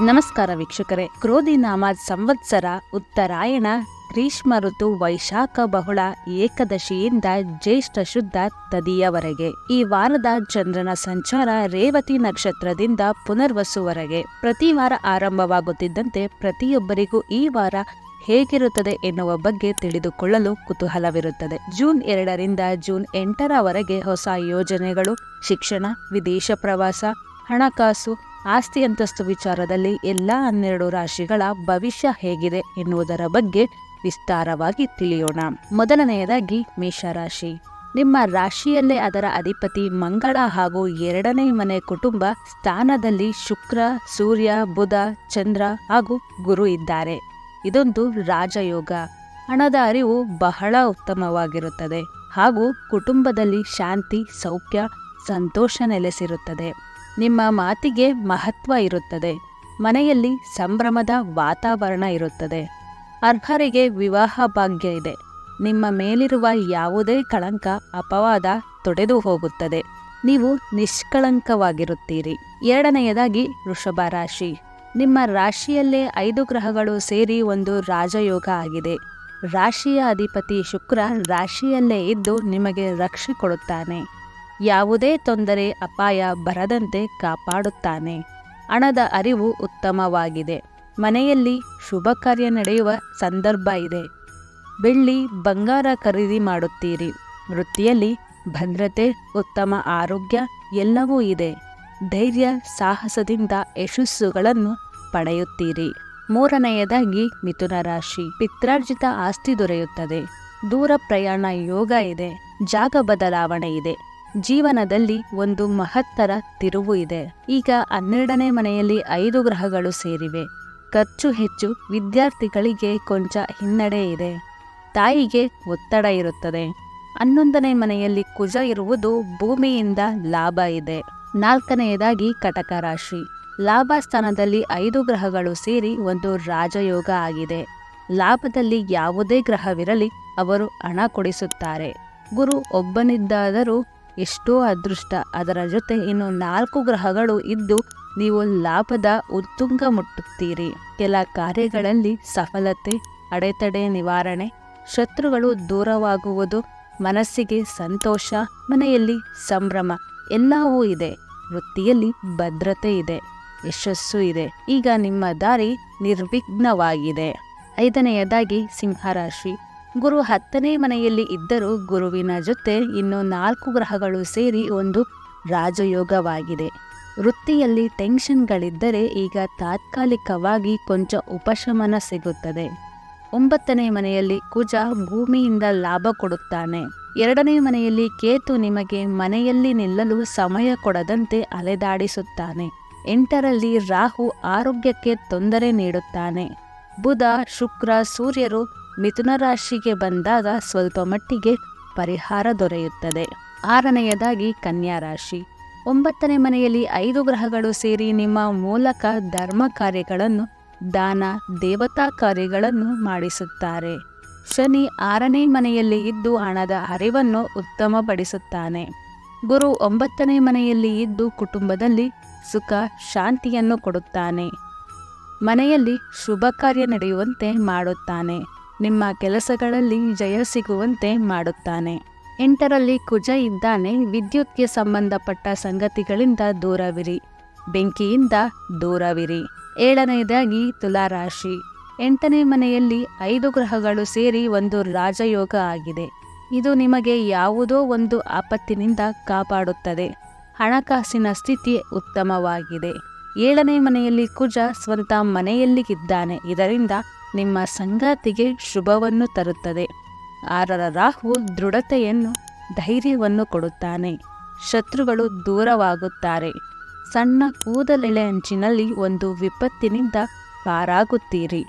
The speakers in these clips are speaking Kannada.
ನಮಸ್ಕಾರ ವೀಕ್ಷಕರೇ. ಕ್ರೋಧಿ ನಾಮ ಸಂವತ್ಸರ ಉತ್ತರಾಯಣ. ಗ್ರೀಷ್ಮ ಋತು ವೈಶಾಖ ಬಹುಳ ಏಕದಶಿಯಿಂದ ಜ್ಯೇಷ್ಠ ಶುದ್ಧ ತದಿಯವರೆಗೆ. ಈ ವಾರದ ಚಂದ್ರನ ಸಂಚಾರ ರೇವತಿ ನಕ್ಷತ್ರದಿಂದ ಪುನರ್ವಸುವರೆಗೆ. ಪ್ರತಿ ವಾರ ಆರಂಭವಾಗುತ್ತಿದ್ದಂತೆ ಪ್ರತಿಯೊಬ್ಬರಿಗೂ ಈ ವಾರ ಹೇಗಿರುತ್ತದೆ ಎನ್ನುವ ಬಗ್ಗೆ ತಿಳಿದುಕೊಳ್ಳಲು ಕುತೂಹಲವಿರುತ್ತದೆ. ಜೂನ್ ಎರಡರಿಂದ ಜೂನ್ ಎಂಟರವರೆಗೆ ಹೊಸ ಯೋಜನೆಗಳು, ಶಿಕ್ಷಣ, ವಿದೇಶ ಪ್ರವಾಸ, ಹಣಕಾಸು ಆಸ್ತಿ ಅಂತಸ್ತು ವಿಚಾರದಲ್ಲಿ ಎಲ್ಲ ಹನ್ನೆರಡು ರಾಶಿಗಳ ಭವಿಷ್ಯ ಹೇಗಿದೆ ಎನ್ನುವುದರ ಬಗ್ಗೆ ವಿಸ್ತಾರವಾಗಿ ತಿಳಿಯೋಣ. ಮೊದಲನೆಯದಾಗಿ ಮೇಷರಾಶಿ. ನಿಮ್ಮ ರಾಶಿಯಲ್ಲೇ ಅದರ ಅಧಿಪತಿ ಮಂಗಳ ಹಾಗೂ ಎರಡನೇ ಮನೆ ಕುಟುಂಬ ಸ್ಥಾನದಲ್ಲಿ ಶುಕ್ರ, ಸೂರ್ಯ, ಬುಧ, ಚಂದ್ರ ಹಾಗೂ ಗುರು ಇದ್ದಾರೆ. ಇದೊಂದು ರಾಜಯೋಗ. ಹಣದ ಅರಿವು ಬಹಳ ಉತ್ತಮವಾಗಿರುತ್ತದೆ ಹಾಗೂ ಕುಟುಂಬದಲ್ಲಿ ಶಾಂತಿ, ಸೌಖ್ಯ, ಸಂತೋಷ ನೆಲೆಸಿರುತ್ತದೆ. ನಿಮ್ಮ ಮಾತಿಗೆ ಮಹತ್ವ ಇರುತ್ತದೆ. ಮನೆಯಲ್ಲಿ ಸಂಭ್ರಮದ ವಾತಾವರಣ ಇರುತ್ತದೆ. ಅರ್ಹರಿಗೆ ವಿವಾಹ ಭಾಗ್ಯ ಇದೆ. ನಿಮ್ಮ ಮೇಲಿರುವ ಯಾವುದೇ ಕಳಂಕ ಅಪವಾದ ತೊಡೆದು ಹೋಗುತ್ತದೆ. ನೀವು ನಿಷ್ಕಳಂಕವಾಗಿರುತ್ತೀರಿ. ಎರಡನೆಯದಾಗಿ ವೃಷಭ ರಾಶಿ. ನಿಮ್ಮ ರಾಶಿಯಲ್ಲೇ ಐದು ಗ್ರಹಗಳು ಸೇರಿ ಒಂದು ರಾಜಯೋಗ ಆಗಿದೆ. ರಾಶಿಯ ಅಧಿಪತಿ ಶುಕ್ರ ರಾಶಿಯಲ್ಲೇ ಇದ್ದು ನಿಮಗೆ ರಕ್ಷೆ ಕೊಡುತ್ತಾನೆ. ಯಾವುದೇ ತೊಂದರೆ, ಅಪಾಯ ಬರದಂತೆ ಕಾಪಾಡುತ್ತಾನೆ. ಹಣದ ಅರಿವು ಉತ್ತಮವಾಗಿದೆ. ಮನೆಯಲ್ಲಿ ಶುಭ ಕಾರ್ಯ ನಡೆಯುವ ಸಂದರ್ಭ ಇದೆ. ಬೆಳ್ಳಿ, ಬಂಗಾರ ಖರೀದಿ ಮಾಡುತ್ತೀರಿ. ವೃತ್ತಿಯಲ್ಲಿ ಭದ್ರತೆ, ಉತ್ತಮ ಆರೋಗ್ಯ ಎಲ್ಲವೂ ಇದೆ. ಧೈರ್ಯ, ಸಾಹಸದಿಂದ ಯಶಸ್ಸುಗಳನ್ನು ಪಡೆಯುತ್ತೀರಿ. ಮೂರನೆಯದಾಗಿ ಮಿಥುನ ರಾಶಿ. ಪಿತ್ರಾರ್ಜಿತ ಆಸ್ತಿ ದೊರೆಯುತ್ತದೆ. ದೂರ ಪ್ರಯಾಣ ಯೋಗ ಇದೆ. ಜಾಗ ಬದಲಾವಣೆ ಇದೆ. ಜೀವನದಲ್ಲಿ ಒಂದು ಮಹತ್ತರ ತಿರುವು ಇದೆ. ಈಗ ಹನ್ನೆರಡನೇ ಮನೆಯಲ್ಲಿ ಐದು ಗ್ರಹಗಳು ಸೇರಿವೆ. ಖರ್ಚು ಹೆಚ್ಚು, ವಿದ್ಯಾರ್ಥಿಗಳಿಗೆ ಕೊಂಚ ಹಿನ್ನಡೆ ಇದೆ. ತಾಯಿಗೆ ಒತ್ತಡ ಇರುತ್ತದೆ. ಹನ್ನೊಂದನೇ ಮನೆಯಲ್ಲಿ ಕುಜ ಇರುವುದು ಭೂಮಿಯಿಂದ ಲಾಭ ಇದೆ. ನಾಲ್ಕನೆಯದಾಗಿ ಕಟಕ ರಾಶಿ. ಲಾಭ ಸ್ಥಾನದಲ್ಲಿ ಐದು ಗ್ರಹಗಳು ಸೇರಿ ಒಂದು ರಾಜಯೋಗ ಆಗಿದೆ. ಲಾಭದಲ್ಲಿ ಯಾವುದೇ ಗ್ರಹವಿರಲಿ, ಅವರು ಹಣ ಕೊಡಿಸುತ್ತಾರೆ. ಗುರು ಒಬ್ಬನಿದ್ದಾದರೂ ಎಷ್ಟೋ ಅದೃಷ್ಟ. ಅದರ ಜೊತೆ ಇನ್ನು ನಾಲ್ಕು ಗ್ರಹಗಳು ಇದ್ದು ನೀವು ಲಾಭದ ಉತ್ತುಂಗ ಮುಟ್ಟುತ್ತೀರಿ. ಕೆಲ ಕಾರ್ಯಗಳಲ್ಲಿ ಸಫಲತೆ, ಅಡೆತಡೆ, ನಿವಾರಣೆ, ಶತ್ರುಗಳು ದೂರವಾಗುವುದು, ಮನಸ್ಸಿಗೆ ಸಂತೋಷ, ಮನೆಯಲ್ಲಿ ಸಂಭ್ರಮ, ಎಲ್ಲವೂ ಇದೆ. ವೃತ್ತಿಯಲ್ಲಿ ಭದ್ರತೆ ಇದೆ, ಯಶಸ್ಸು ಇದೆ. ಈಗ ನಿಮ್ಮ ದಾರಿ ನಿರ್ವಿಘ್ನವಾಗಿದೆ. ಐದನೆಯದಾಗಿ ಸಿಂಹರಾಶಿ. ಗುರು ಹತ್ತನೇ ಮನೆಯಲ್ಲಿ ಇದ್ದರೂ ಗುರುವಿನ ಜೊತೆ ಇನ್ನು ನಾಲ್ಕು ಗ್ರಹಗಳು ಸೇರಿ ಒಂದು ರಾಜಯೋಗವಾಗಿದೆ. ವೃತ್ತಿಯಲ್ಲಿ ಟೆನ್ಷನ್ಗಳಿದ್ದರೆ ಈಗ ತಾತ್ಕಾಲಿಕವಾಗಿ ಕೊಂಚ ಉಪಶಮನ ಸಿಗುತ್ತದೆ. ಒಂಬತ್ತನೇ ಮನೆಯಲ್ಲಿ ಕುಜ ಭೂಮಿಯಿಂದ ಲಾಭ ಕೊಡುತ್ತಾನೆ. ಎರಡನೇ ಮನೆಯಲ್ಲಿ ಕೇತು ನಿಮಗೆ ಮನೆಯಲ್ಲಿ ನಿಲ್ಲಲು ಸಮಯ ಕೊಡದಂತೆ ಅಲೆದಾಡಿಸುತ್ತಾನೆ. ಎಂಟರಲ್ಲಿ ರಾಹು ಆರೋಗ್ಯಕ್ಕೆ ತೊಂದರೆ ನೀಡುತ್ತಾನೆ. ಬುಧ, ಶುಕ್ರ, ಸೂರ್ಯರು ಮಿಥುನ ರಾಶಿಗೆ ಬಂದಾಗ ಸ್ವಲ್ಪ ಮಟ್ಟಿಗೆ ಪರಿಹಾರ ದೊರೆಯುತ್ತದೆ. ಆರನೆಯದಾಗಿ ಕನ್ಯಾ ರಾಶಿ. ಒಂಬತ್ತನೇ ಮನೆಯಲ್ಲಿ ಐದು ಗ್ರಹಗಳು ಸೇರಿ ನಿಮ್ಮ ಮೂಲಕ ಧರ್ಮ ಕಾರ್ಯಗಳನ್ನು, ದಾನ, ದೇವತಾ ಕಾರ್ಯಗಳನ್ನು ಮಾಡಿಸುತ್ತಾರೆ. ಶನಿ ಆರನೇ ಮನೆಯಲ್ಲಿ ಇದ್ದು ಹಣದ ಅರಿವನ್ನು ಉತ್ತಮಪಡಿಸುತ್ತಾನೆ. ಗುರು ಒಂಬತ್ತನೇ ಮನೆಯಲ್ಲಿ ಇದ್ದು ಕುಟುಂಬದಲ್ಲಿ ಸುಖ, ಶಾಂತಿಯನ್ನು ಕೊಡುತ್ತಾನೆ. ಮನೆಯಲ್ಲಿ ಶುಭ ಕಾರ್ಯ ನಡೆಯುವಂತೆ ಮಾಡುತ್ತಾನೆ. ನಿಮ್ಮ ಕೆಲಸಗಳಲ್ಲಿ ಜಯ ಸಿಗುವಂತೆ ಮಾಡುತ್ತಾನೆ. ಎಂಟರಲ್ಲಿ ಕುಜ ಇದ್ದಾನೆ, ವಿದ್ಯುತ್ಗೆ ಸಂಬಂಧಪಟ್ಟ ಸಂಗತಿಗಳಿಂದ ದೂರವಿರಿ. ಬೆಂಕಿಯಿಂದ ದೂರವಿರಿ. ಏಳನೆಯದಾಗಿ ತುಲಾರಾಶಿ. ಎಂಟನೇ ಮನೆಯಲ್ಲಿ ಐದು ಗ್ರಹಗಳು ಸೇರಿ ಒಂದು ರಾಜಯೋಗ ಆಗಿದೆ. ಇದು ನಿಮಗೆ ಯಾವುದೋ ಒಂದು ಆಪತ್ತಿನಿಂದ ಕಾಪಾಡುತ್ತದೆ. ಹಣಕಾಸಿನ ಸ್ಥಿತಿ ಉತ್ತಮವಾಗಿದೆ. ಏಳನೇ ಮನೆಯಲ್ಲಿ ಕುಜ ಸ್ವಂತ ಮನೆಯಲ್ಲಿ ಇದ್ದಾನೆ ಇದರಿಂದ ನಿಮ್ಮ ಸಂಗಾತಿಗೆ ಶುಭವನ್ನು ತರುತ್ತದೆ. ಆರರ ರಾಹು ದೃಢತೆಯನ್ನು ಧೈರ್ಯವನ್ನು ಕೊಡುತ್ತಾನೆ. ಶತ್ರುಗಳು ದೂರವಾಗುತ್ತಾರೆ. ಸಣ್ಣ ಕೂದಲೆಳೆ ಅಂಚಿನಲ್ಲಿ ಒಂದು ವಿಪತ್ತಿನಿಂದ ಪಾರಾಗುತ್ತೀರಿ.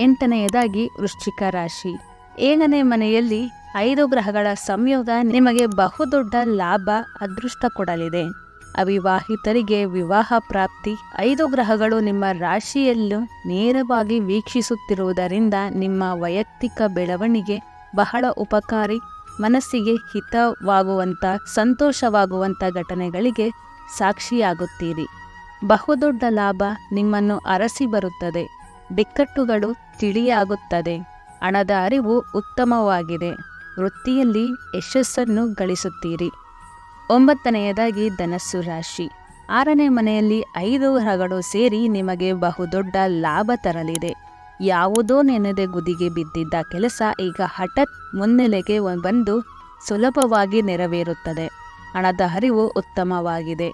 ಎಂಟನೆಯದಾಗಿ ವೃಶ್ಚಿಕ ರಾಶಿ. ಏಳನೇ ಮನೆಯಲ್ಲಿ ಐದು ಗ್ರಹಗಳ ಸಂಯೋಗ ನಿಮಗೆ ಬಹುದೊಡ್ಡ ಲಾಭ, ಅದೃಷ್ಟ ಕೊಡಲಿದೆ. ಅವಿವಾಹಿತರಿಗೆ ವಿವಾಹ ಪ್ರಾಪ್ತಿ. ಐದು ಗ್ರಹಗಳು ನಿಮ್ಮ ರಾಶಿಯಲ್ಲೂ ನೇರವಾಗಿ ವೀಕ್ಷಿಸುತ್ತಿರುವುದರಿಂದ ನಿಮ್ಮ ವೈಯಕ್ತಿಕ ಬೆಳವಣಿಗೆ ಬಹಳ ಉಪಕಾರಿ. ಮನಸ್ಸಿಗೆ ಹಿತವಾಗುವಂಥ ಸಂತೋಷವಾಗುವಂಥ ಘಟನೆಗಳಿಗೆ ಸಾಕ್ಷಿಯಾಗುತ್ತೀರಿ. ಬಹುದೊಡ್ಡ ಲಾಭ ನಿಮ್ಮನ್ನು ಅರಸಿ ಬರುತ್ತದೆ. ಬಿಕ್ಕಟ್ಟುಗಳು ತಿಳಿಯಾಗುತ್ತದೆ. ಹಣದ ಅರಿವು ಉತ್ತಮವಾಗಿದೆ. ವೃತ್ತಿಯಲ್ಲಿ ಯಶಸ್ಸನ್ನು ಗಳಿಸುತ್ತೀರಿ. ಒಂಬತ್ತನೆಯದಾಗಿ ಧನಸ್ಸು ರಾಶಿ. ಆರನೇ ಮನೆಯಲ್ಲಿ ಐದು ಗ್ರಹಗಳು ಸೇರಿ ನಿಮಗೆ ಬಹುದೊಡ್ಡ ಲಾಭ ತರಲಿದೆ. ಯಾವುದೋ ನೆನೆದೆ ಗುದಿಗೆ ಬಿದ್ದಿದ್ದ ಕೆಲಸ ಈಗ ಹಠಾತ್ ಮುನ್ನೆಲೆಗೆ ಬಂದು ಸುಲಭವಾಗಿ ನೆರವೇರುತ್ತದೆ. ಹಣದ ಹರಿವು ಉತ್ತಮವಾಗಿದೆ.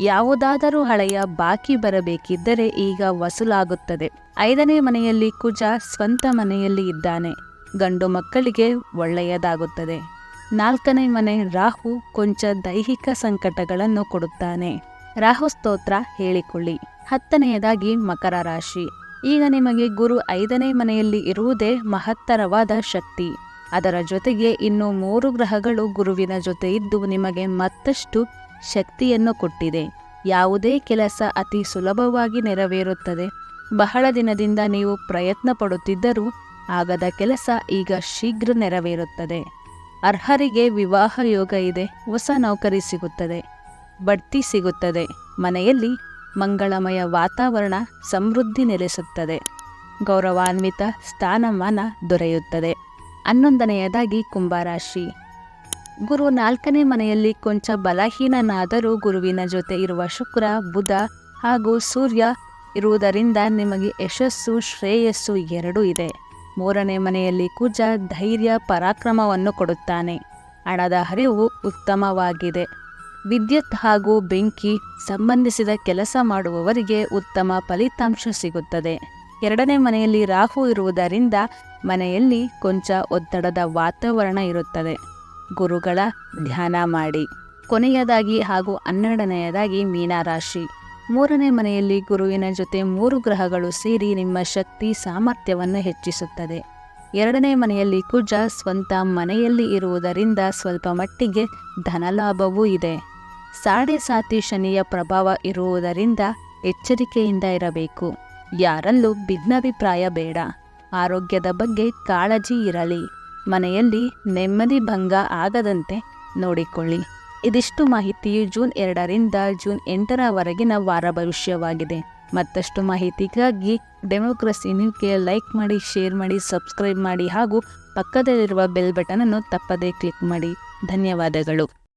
ಯಾವುದಾದರೂ ಹಳೆಯ ಬಾಕಿ ಬರಬೇಕಿದ್ದರೆ ಈಗ ವಸೂಲಾಗುತ್ತದೆ. ಐದನೇ ಮನೆಯಲ್ಲಿ ಕುಜ ಸ್ವಂತ ಮನೆಯಲ್ಲಿ ಇದ್ದಾನೆ. ಗಂಡು ಮಕ್ಕಳಿಗೆ ಒಳ್ಳೆಯದಾಗುತ್ತದೆ. ನಾಲ್ಕನೇ ಮನೆ ರಾಹು ಕೊಂಚ ದೈಹಿಕ ಸಂಕಟಗಳನ್ನು ಕೊಡುತ್ತಾನೆ. ರಾಹು ಸ್ತೋತ್ರ ಹೇಳಿಕೊಳ್ಳಿ. ಹತ್ತನೆಯದಾಗಿ ಮಕರ ರಾಶಿ. ಈಗ ನಿಮಗೆ ಗುರು ಐದನೇ ಮನೆಯಲ್ಲಿ ಇರುವುದೇ ಮಹತ್ತರವಾದ ಶಕ್ತಿ. ಅದರ ಜೊತೆಗೆ ಇನ್ನು ಮೂರು ಗ್ರಹಗಳು ಗುರುವಿನ ಜೊತೆ ಇದ್ದು ನಿಮಗೆ ಮತ್ತಷ್ಟು ಶಕ್ತಿಯನ್ನು ಕೊಟ್ಟಿದೆ. ಯಾವುದೇ ಕೆಲಸ ಅತಿ ಸುಲಭವಾಗಿ ನೆರವೇರುತ್ತದೆ. ಬಹಳ ದಿನದಿಂದ ನೀವು ಪ್ರಯತ್ನ ಪಡುತ್ತಿದ್ದರೂ ಆಗದ ಕೆಲಸ ಈಗ ಶೀಘ್ರ ನೆರವೇರುತ್ತದೆ. ಅರ್ಹರಿಗೆ ವಿವಾಹ ಯೋಗ ಇದೆ. ಹೊಸ ನೌಕರಿ ಸಿಗುತ್ತದೆ. ಬಡ್ತಿ ಸಿಗುತ್ತದೆ. ಮನೆಯಲ್ಲಿ ಮಂಗಳಮಯ ವಾತಾವರಣ ಸಮೃದ್ಧಿ ನೆಲೆಸುತ್ತದೆ. ಗೌರವಾನ್ವಿತ ಸ್ಥಾನಮಾನ ದೊರೆಯುತ್ತದೆ. ಹನ್ನೊಂದನೆಯದಾಗಿ ಕುಂಭರಾಶಿ. ಗುರು ನಾಲ್ಕನೇ ಮನೆಯಲ್ಲಿ ಕೊಂಚ ಬಲಹೀನನಾದರೂ ಗುರುವಿನ ಜೊತೆ ಇರುವ ಶುಕ್ರ, ಬುಧ ಹಾಗೂ ಸೂರ್ಯ ಇರುವುದರಿಂದ ನಿಮಗೆ ಯಶಸ್ಸು, ಶ್ರೇಯಸ್ಸು ಎರಡೂ ಇದೆ. ಮೂರನೇ ಮನೆಯಲ್ಲಿ ಕುಜ ಧೈರ್ಯ ಪರಾಕ್ರಮವನ್ನು ಕೊಡುತ್ತಾನೆ. ಹಣದ ಹರಿವು ಉತ್ತಮವಾಗಿದೆ. ವಿದ್ಯುತ್ ಹಾಗೂ ಬೆಂಕಿ ಸಂಬಂಧಿಸಿದ ಕೆಲಸ ಮಾಡುವವರಿಗೆ ಉತ್ತಮ ಫಲಿತಾಂಶ ಸಿಗುತ್ತದೆ. ಎರಡನೇ ಮನೆಯಲ್ಲಿ ರಾಹು ಇರುವುದರಿಂದ ಮನೆಯಲ್ಲಿ ಕೊಂಚ ಒತ್ತಡದ ವಾತಾವರಣ ಇರುತ್ತದೆ. ಗುರುಗಳ ಧ್ಯಾನ ಮಾಡಿ. ಕೊನೆಯದಾಗಿ ಹಾಗೂ ಹನ್ನೆರಡನೆಯದಾಗಿ ಮೀನರಾಶಿ. ಮೂರನೇ ಮನೆಯಲ್ಲಿ ಗುರುವಿನ ಜೊತೆ ಮೂರು ಗ್ರಹಗಳು ಸೇರಿ ನಿಮ್ಮ ಶಕ್ತಿ ಸಾಮರ್ಥ್ಯವನ್ನು ಹೆಚ್ಚಿಸುತ್ತದೆ. ಎರಡನೇ ಮನೆಯಲ್ಲಿ ಕುಜ ಸ್ವಂತ ಮನೆಯಲ್ಲಿ ಇರುವುದರಿಂದ ಸ್ವಲ್ಪ ಮಟ್ಟಿಗೆ ಧನಲಾಭವೂ ಇದೆ. ಸಾಡೆ ಸಾತಿ ಶನಿಯ ಪ್ರಭಾವ ಇರುವುದರಿಂದ ಎಚ್ಚರಿಕೆಯಿಂದ ಇರಬೇಕು. ಯಾರಲ್ಲೂ ಭಿನ್ನಾಭಿಪ್ರಾಯ ಬೇಡ. ಆರೋಗ್ಯದ ಬಗ್ಗೆ ಕಾಳಜಿ ಇರಲಿ. ಮನೆಯಲ್ಲಿ ನೆಮ್ಮದಿ ಭಂಗ ಆಗದಂತೆ ನೋಡಿಕೊಳ್ಳಿ. ಇದಿಷ್ಟು ಮಾಹಿತಿಯು ಜೂನ್ ಎರಡರಿಂದ ಜೂನ್ ಎಂಟರವರೆಗಿನ ವಾರ ಭವಿಷ್ಯವಾಗಿದೆ. ಮತ್ತಷ್ಟು ಮಾಹಿತಿಗಾಗಿ ಡೆಮೋಕ್ರಸಿ ನ್ಯೂಗೆ ಲೈಕ್ ಮಾಡಿ, ಶೇರ್ ಮಾಡಿ, ಸಬ್ಸ್ಕ್ರೈಬ್ ಮಾಡಿ ಹಾಗೂ ಪಕ್ಕದಲ್ಲಿರುವ ಬೆಲ್ ಬಟನನ್ನು ತಪ್ಪದೇ ಕ್ಲಿಕ್ ಮಾಡಿ. ಧನ್ಯವಾದಗಳು.